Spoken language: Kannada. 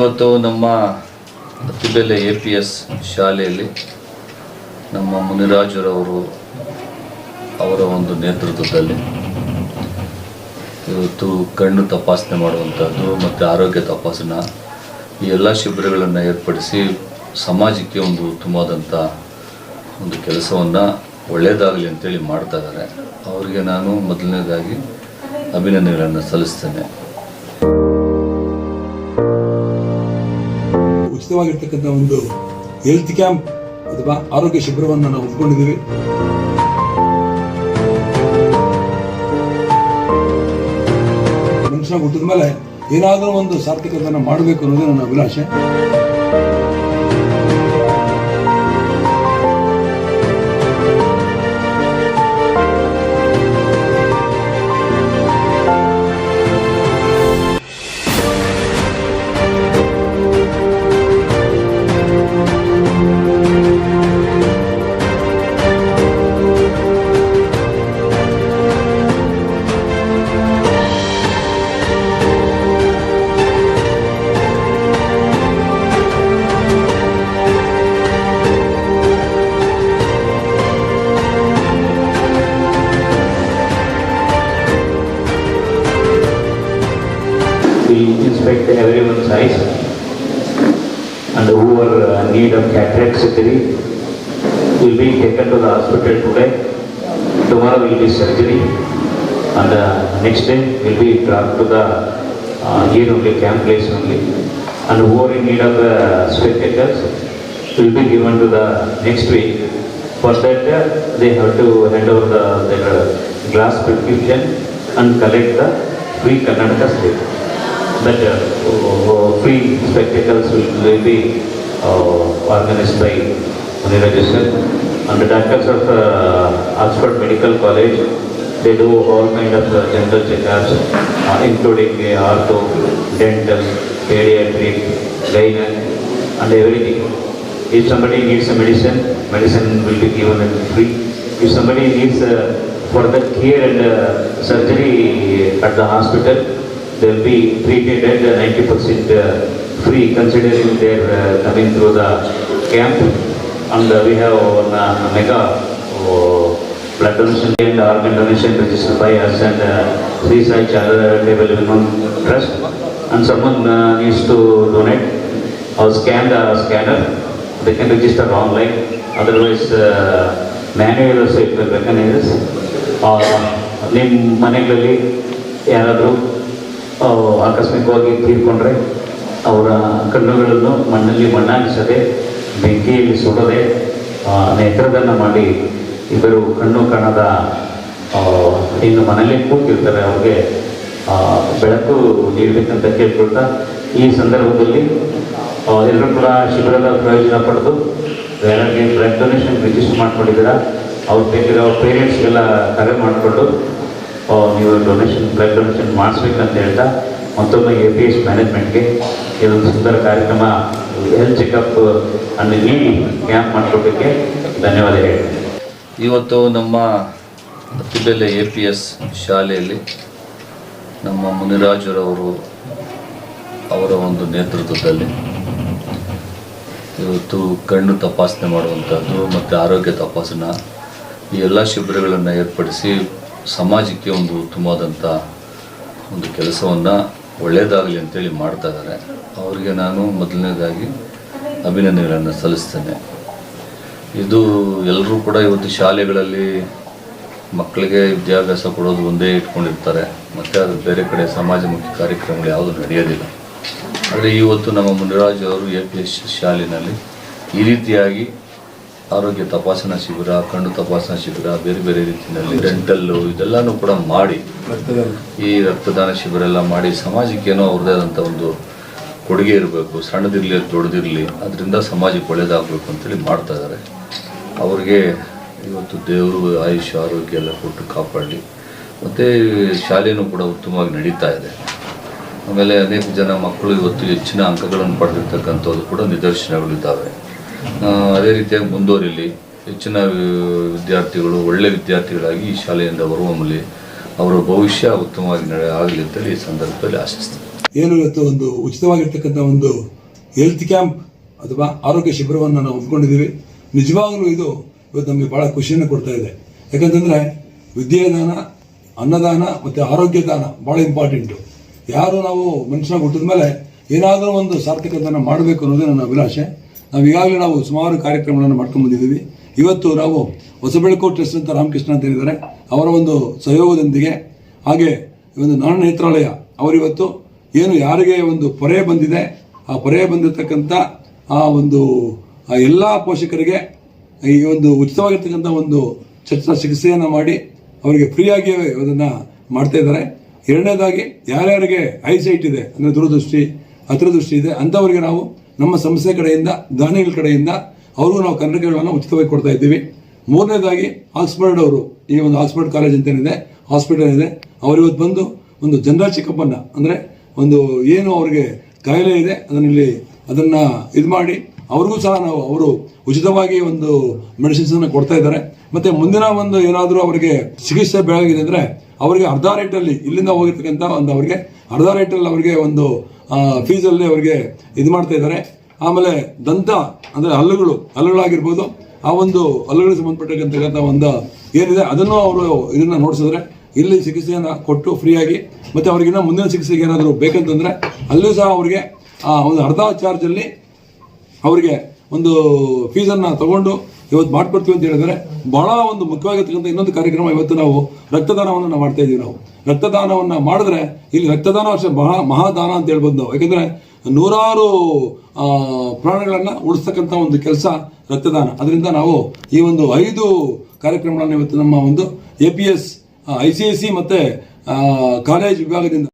ಇವತ್ತು ನಮ್ಮ ಅತ್ತಿಬೆಲೆ ಎ ಪಿ ಎಸ್ ಶಾಲೆಯಲ್ಲಿ ನಮ್ಮ ಮುನಿರಾಜರವರು ಅವರ ಒಂದು ನೇತೃತ್ವದಲ್ಲಿ ಇವತ್ತು ಕಣ್ಣು ತಪಾಸಣೆ ಮಾಡುವಂಥದ್ದು ಮತ್ತು ಆರೋಗ್ಯ ತಪಾಸಣಾ ಈ ಎಲ್ಲ ಶಿಬಿರಗಳನ್ನು ಏರ್ಪಡಿಸಿ ಸಮಾಜಕ್ಕೆ ಒಂದು ಉತ್ತಮವಾದಂಥ ಒಂದು ಕೆಲಸವನ್ನು ಒಳ್ಳೆಯದಾಗಲಿ ಅಂತೇಳಿ ಮಾಡ್ತಾ ಇದ್ದಾರೆ. ಅವರಿಗೆ ನಾನು ಮೊದಲನೇದಾಗಿ ಅಭಿನಂದನೆಗಳನ್ನು ಸಲ್ಲಿಸ್ತೇನೆ. ಉಚಿತವಾಗಿರ್ತಕ್ಕಂಥ ಒಂದು ಹೆಲ್ತ್ ಕ್ಯಾಂಪ್ ಅಥವಾ ಆರೋಗ್ಯ ಶಿಬಿರವನ್ನು ನಾವು ಉಟ್ಕೊಂಡಿದ್ದೀವಿ ಮನುಷ್ಯ ಹುಟ್ಟಿದ ಮೇಲೆ ಏನಾದರೂ ಒಂದು ಸಾರ್ಥಕತೆಯನ್ನು ಮಾಡಬೇಕು ಅನ್ನೋದು ನನ್ನ ಅಭಿಲಾಷೆ. We inspect everyone's eyes and who are in need of cataract surgery will be taken to the hospital today. Tomorrow will be surgery and uh, next day will be brought to the uh, here only camp place only. And who are in need of uh, spectacles will be given to the next week. For that uh, they have to hand over the, their uh, glass prescription and collect the free Karnataka slip that uh, free spectacles will, be uh, organized by Muniraj sir. And the doctors of uh, Oxford Medical College, they do all kind of general checkups, including ortho, dental, pediatric, gynac, and everything. If somebody needs a medicine, medicine will be given free. If somebody needs uh, further care and uh, surgery at the hospital, they will be treated at 90% uh, free considering they are uh, coming through the camp. And uh, we have one uh, mega uh, blood donation and organ donation registered by us and uh, Sri Sai Charitable Women Trust. And someone uh, needs to donate or scan the scanner, they can register online. Otherwise, uh, manual also it will recognize. Uh, ನಿಮ್ಮ ಮನೆಗಳಲ್ಲಿ ಯಾರಾದರೂ ಆ, ಆಕಸ್ಮಿಕವಾಗಿ ತೀರ್ಕೊಂಡ್ರೆ ಅವರ ಕಣ್ಣುಗಳನ್ನು ಮಣ್ಣಲ್ಲಿ ಮಣ್ಣಾಗಿಸದೆ, ಬೆಂಕಿಯಲ್ಲಿ ಸುಡದೆ ನೇತ್ರದನ್ನು ನೇತ್ರದಾನ ಮಾಡಿ ಇಬ್ಬರು ಕಣ್ಣು ಕಾಣದ ಇನ್ನು ಮನೆಯಲ್ಲೇ ಕೂತಿರ್ತಾರೆ ಅವ್ರಿಗೆ ಬೆಳಕು ನೀಡಬೇಕಂತ ಕೇಳ್ಕೊಳ್ತಾ ಈ ಸಂದರ್ಭದಲ್ಲಿ ಎಲ್ಲರೂ ಕೂಡ ಶಿಬಿರದ ಪ್ರಯೋಜನ ಪಡೆದು ಯಾರಿಗೆ ಡೊನೇಷನ್ ರಿಜಿಸ್ಟರ್ ಮಾಡಿಕೊಂಡಿದ್ದೀರಾ. ಅವ್ರು ಬೇಕಿರೋ ಪೇರೆಂಟ್ಸ್ಗೆಲ್ಲ ಕರೆ ಮಾಡಿಕೊಂಡು ನೀವು ಡೊನೇಷನ್ ಬ್ಲಡ್ ಡೊನೇಷನ್ ಮಾಡಿಸ್ಬೇಕಂತ ಹೇಳ್ತಾ ಮತ್ತೊಮ್ಮೆ ಎ ಪಿ ಎಸ್ ಮ್ಯಾನೇಜ್ಮೆಂಟ್ಗೆ ಇದೊಂದು ಸುಂದರ ಕಾರ್ಯಕ್ರಮ ಹೆಲ್ತ್ ಚೆಕಪ್ ಅನ್ನು ನೀಡಿ ಕ್ಯಾಂಪ್ ಮಾಡಿಕೊಡೋಕ್ಕೆ ಧನ್ಯವಾದ ಹೇಳ್ತೀನಿ ಇವತ್ತು ನಮ್ಮ ಅತ್ತಿಬೆಲೆ ಎ ಪಿ ಎಸ್ ಶಾಲೆಯಲ್ಲಿ ನಮ್ಮ ಮುನಿರಾಜರವರು ಅವರ ಒಂದು ನೇತೃತ್ವದಲ್ಲಿ ಇವತ್ತು ಕಣ್ಣು ತಪಾಸಣೆ ಮಾಡುವಂಥದ್ದು ಮತ್ತು ಆರೋಗ್ಯ ತಪಾಸಣಾ ಈ ಎಲ್ಲ ಶಿಬಿರಗಳನ್ನು ಏರ್ಪಡಿಸಿ ಸಮಾಜಕ್ಕೆ ಒಂದು ಉತ್ತಮವಾದಂಥ ಒಂದು ಕೆಲಸವನ್ನು ಒಳ್ಳೆಯದಾಗಲಿ ಅಂತೇಳಿ ಮಾಡ್ತಾ ಇದ್ದಾರೆ. ಅವರಿಗೆ ನಾನು ಮೊದಲನೇದಾಗಿ ಅಭಿನಂದನೆಗಳನ್ನು ಸಲ್ಲಿಸ್ತೇನೆ. ಇದು ಎಲ್ಲರೂ ಕೂಡ ಇವತ್ತು ಶಾಲೆಗಳಲ್ಲಿ ಮಕ್ಕಳಿಗೆ ವಿದ್ಯಾಭ್ಯಾಸ ಕೊಡೋದು ಒಂದೇ ಇಟ್ಕೊಂಡಿರ್ತಾರೆ. ಮತ್ತು ಅದು ಬೇರೆ ಕಡೆ ಸಮಾಜಮುಖಿ ಕಾರ್ಯಕ್ರಮಗಳು ಯಾವುದು ನಡೆಯೋದಿಲ್ಲ. ಆದರೆ ಇವತ್ತು ನಮ್ಮ ಮುನಿರಾಜ್ ಅವರು ಎ ಪಿ ಎಸ್ ಶಾಲೆಯಲ್ಲಿ ಈ ರೀತಿಯಾಗಿ ಆರೋಗ್ಯ ತಪಾಸಣಾ ಶಿಬಿರ ಕಣ್ಣು ತಪಾಸಣಾ ಶಿಬಿರ ಬೇರೆ ಬೇರೆ ರೀತಿಯಲ್ಲಿ ಡೆಂಟಲ್ಲು ಇದೆಲ್ಲನೂ ಕೂಡ ಮಾಡಿ ಈ ರಕ್ತದಾನ ಶಿಬಿರ ಎಲ್ಲ ಮಾಡಿ ಸಮಾಜಕ್ಕೇನೋ ಅವ್ರದ್ದೇ ಆದಂಥ ಒಂದು ಕೊಡುಗೆ ಇರಬೇಕು ಸಣ್ಣದಿರಲಿ ದೊಡ್ಡದಿರಲಿ ಅದರಿಂದ ಸಮಾಜಕ್ಕೆ ಒಳ್ಳೇದಾಗಬೇಕು ಅಂತೇಳಿ ಮಾಡ್ತಾ ಇದ್ದಾರೆ. ಅವ್ರಿಗೆ ಇವತ್ತು ದೇವರು ಆಯುಷ್ ಆರೋಗ್ಯ ಎಲ್ಲ ಕೊಟ್ಟು ಕಾಪಾಡಲಿ ಮತ್ತು ಶಾಲೆಯೂ ಕೂಡ ಉತ್ತಮವಾಗಿ ನಡೀತಾ ಇದೆ. ಆಮೇಲೆ ಅನೇಕ ಜನ ಮಕ್ಕಳು ಇವತ್ತು ಹೆಚ್ಚಿನ ಅಂಕಗಳನ್ನು ಪಡೆದಿರ್ತಕ್ಕಂಥದ್ದು ಕೂಡ ನಿದರ್ಶನಗಳಿದ್ದಾವೆ. ಅದೇ ರೀತಿಯಾಗಿ ಮುಂದುವರಿಲಿ. ಹೆಚ್ಚಿನ ವಿದ್ಯಾರ್ಥಿಗಳು, ಒಳ್ಳೆ ವಿದ್ಯಾರ್ಥಿಗಳಾಗಿ ಈ ಶಾಲೆಯಿಂದ ಹೊರಹೊಮ್ಮಲಿ ಅವರ ಭವಿಷ್ಯ ಉತ್ತಮವಾಗಿ ನಡೆ, ಆಗಲಿ ಅಂತೇಳಿ ಈ ಸಂದರ್ಭದಲ್ಲಿ ಆಶಿಸ್ತೀನಿ. ಏನು ಇವತ್ತು ಒಂದು ಉಚಿತವಾಗಿರ್ತಕ್ಕಂಥ ಒಂದು ಹೆಲ್ತ್ ಕ್ಯಾಂಪ್ ಅಥವಾ ಆರೋಗ್ಯ ಶಿಬಿರವನ್ನು ನಾವು ಹೊಂದ್ಕೊಂಡಿದ್ದೀವಿ ನಿಜವಾಗ್ಲೂ ಇದು ಇವತ್ತು ನಮಗೆ ಭಾಳ ಖುಷಿಯನ್ನು ಕೊಡ್ತಾ ಇದೆ. ಯಾಕಂತಂದರೆ ವಿದ್ಯಾದಾನ, ಅನ್ನದಾನ ಮತ್ತು ಆರೋಗ್ಯ ದಾನ ಭಾಳ ಇಂಪಾರ್ಟೆಂಟು ಯಾರು ನಾವು ಮನುಷ್ಯನಾಗಿ ಹುಟ್ಟಿದ ಮೇಲೆ ಏನಾದರೂ ಒಂದು ಸಾರ್ಥಕತೆಯನ್ನು ಮಾಡಬೇಕು ಅನ್ನೋದೇ ನನ್ನ ಅಭಿಲಾಷೆ. ನಾವು ಈಗಾಗಲೇ ನಾವು ಸುಮಾರು ಕಾರ್ಯಕ್ರಮಗಳನ್ನು ಮಾಡ್ಕೊಂಡು ಬಂದಿದ್ದೀವಿ. ಇವತ್ತು ನಾವು ಹೊಸಬೆಳಕು ಟ್ರಸ್ಟ್ ಅಂತ ರಾಮಕೃಷ್ಣ ಅಂತ ಹೇಳಿದ್ದಾರೆ. ಅವರ ಒಂದು ಸಹಯೋಗದೊಂದಿಗೆ ಹಾಗೆ ಒಂದು ನಾಣ ನೇತ್ರಾಲಯ ಅವರಿವತ್ತು ಏನು ಯಾರಿಗೆ ಒಂದು ಪೊರೆ ಬಂದಿದೆ, ಆ ಪೊರೆ ಬಂದಿರತಕ್ಕಂಥ ಆ ಒಂದು ಎಲ್ಲ ಪೋಷಕರಿಗೆ ಈ ಒಂದು ಉಚಿತವಾಗಿರ್ತಕ್ಕಂಥ ಒಂದು ಚರ್ಚಾ ಚಿಕಿತ್ಸೆಯನ್ನು ಮಾಡಿ ಅವರಿಗೆ ಫ್ರೀಯಾಗಿ ಅದನ್ನು ಮಾಡ್ತಾ ಇದ್ದಾರೆ. ಎರಡನೇದಾಗಿ ಯಾರ್ಯಾರಿಗೆ ಐಸೈಟ್ ಇದೆ, ಅಂದರೆ ದೂರದೃಷ್ಟಿ ಹತ್ರದೃಷ್ಟಿ ಇದೆ, ಅಂಥವ್ರಿಗೆ ನಾವು ನಮ್ಮ ಸಂಸ್ಥೆ ಕಡೆಯಿಂದ, ದಾನಿಗಳ ಕಡೆಯಿಂದ ಅವ್ರಿಗೂ ನಾವು ಕನ್ನಡಕಗಳನ್ನು ಉಚಿತವಾಗಿ ಕೊಡ್ತಾ ಇದ್ದೀವಿ. ಮೂರನೇದಾಗಿ, ಆಕ್ಸ್ಫರ್ಡ್ ಅವರು ಈ ಒಂದು ಆಕ್ಸ್ಫರ್ಡ್ ಕಾಲೇಜ್ ಅಂತ ಏನಿದೆ ಹಾಸ್ಪಿಟಲ್ ಇದೆ. ಅವರು ಇವತ್ತು ಬಂದು ಒಂದು ಜನರಲ್ ಚೆಕಪ್ ಅನ್ನ ಅಂದ್ರೆ ಒಂದು ಏನು ಅವರಿಗೆ ಕಾಯಿಲೆ ಇದೆ ಅದನ್ನ ಇಲ್ಲಿ ಅದನ್ನ ಇದು ಮಾಡಿ, ಅವ್ರಿಗೂ ಸಹ ನಾವು ಅವರು ಉಚಿತವಾಗಿ ಒಂದು ಮೆಡಿಸಿನ್ಸ್ ಅನ್ನು ಕೊಡ್ತಾ ಇದ್ದಾರೆ. ಮತ್ತೆ ಮುಂದಿನ ಒಂದು ಏನಾದರೂ ಅವರಿಗೆ ಚಿಕಿತ್ಸೆ ಬೇಕಾಗಿದೆ ಅಂದ್ರೆ, ಅವರಿಗೆ ಅರ್ಧ ರೇಟಲ್ಲಿ ಇಲ್ಲಿಂದ ಹೋಗಿರ್ತಕ್ಕಂಥ ಒಂದು ಅವರಿಗೆ, ಅರ್ಧ ರೇಟಲ್ಲಿ ಅವರಿಗೆ ಒಂದು ಫೀಸಲ್ಲಿ ಅವರಿಗೆ ಇದು ಮಾಡ್ತಾ ಇದ್ದಾರೆ. ಆಮೇಲೆ ದಂತ, ಅಂದ್ರೆ ಹಲ್ಲುಗಳು, ಹಲ್ಲುಗಳಾಗಿರ್ಬೋದು, ಆ ಒಂದು ಹಲ್ಲುಗಳಿಗೆ ಸಂಬಂಧಪಟ್ಟಿರ್ತಕ್ಕಂಥ ಒಂದು ಏನಿದೆ, ಅದನ್ನು ಅವರು ಇದನ್ನ ನೋಡಿಸಿದ್ರೆ ಇಲ್ಲಿ ಚಿಕಿತ್ಸೆಯನ್ನು ಕೊಟ್ಟು ಫ್ರೀಯಾಗಿ, ಮತ್ತೆ ಅವ್ರಿಗಿನ್ನ ಮುಂದಿನ ಚಿಕಿತ್ಸೆಗೆ ಏನಾದರೂ ಬೇಕಂತಂದ್ರೆ, ಅಲ್ಲೂ ಸಹ ಅವರಿಗೆ ಒಂದು ಅರ್ಧ ಚಾರ್ಜಲ್ಲಿ ಅವರಿಗೆ ಒಂದು ಫೀಸನ್ನು ತಗೊಂಡು ಇವತ್ತು ಮಾಡ್ಕೊಡ್ತೀವಿ ಅಂತ ಹೇಳಿದ್ರೆ ಬಹಳ ಒಂದು ಮುಖ್ಯವಾಗಿರ್ತಕ್ಕಂಥ ಇನ್ನೊಂದು ಕಾರ್ಯಕ್ರಮ ಇವತ್ತು ನಾವು ರಕ್ತದಾನವನ್ನು ನಾವು ಮಾಡ್ತಾ ಇದೀವಿ ನಾವು. ರಕ್ತದಾನವನ್ನ ಮಾಡಿದ್ರೆ ಇಲ್ಲಿ ರಕ್ತದಾನ ಅಷ್ಟೇ ಮಹಾ, ಮಹಾದಾನ ಅಂತ ಹೇಳ್ಬೋದು ನಾವು. ಯಾಕಂದ್ರೆ ನೂರಾರು ಪ್ರಾಣಗಳನ್ನ ಉಳಿಸ್ತಕ್ಕಂಥ ಒಂದು ಕೆಲಸ ರಕ್ತದಾನ. ಅದರಿಂದ ನಾವು ಈ ಒಂದು ಐದು ಕಾರ್ಯಕ್ರಮಗಳನ್ನು ಇವತ್ತು ನಮ್ಮ ಒಂದು A P S I C S C ಮತ್ತೆ ಕಾಲೇಜ್ ವಿಭಾಗದಿಂದ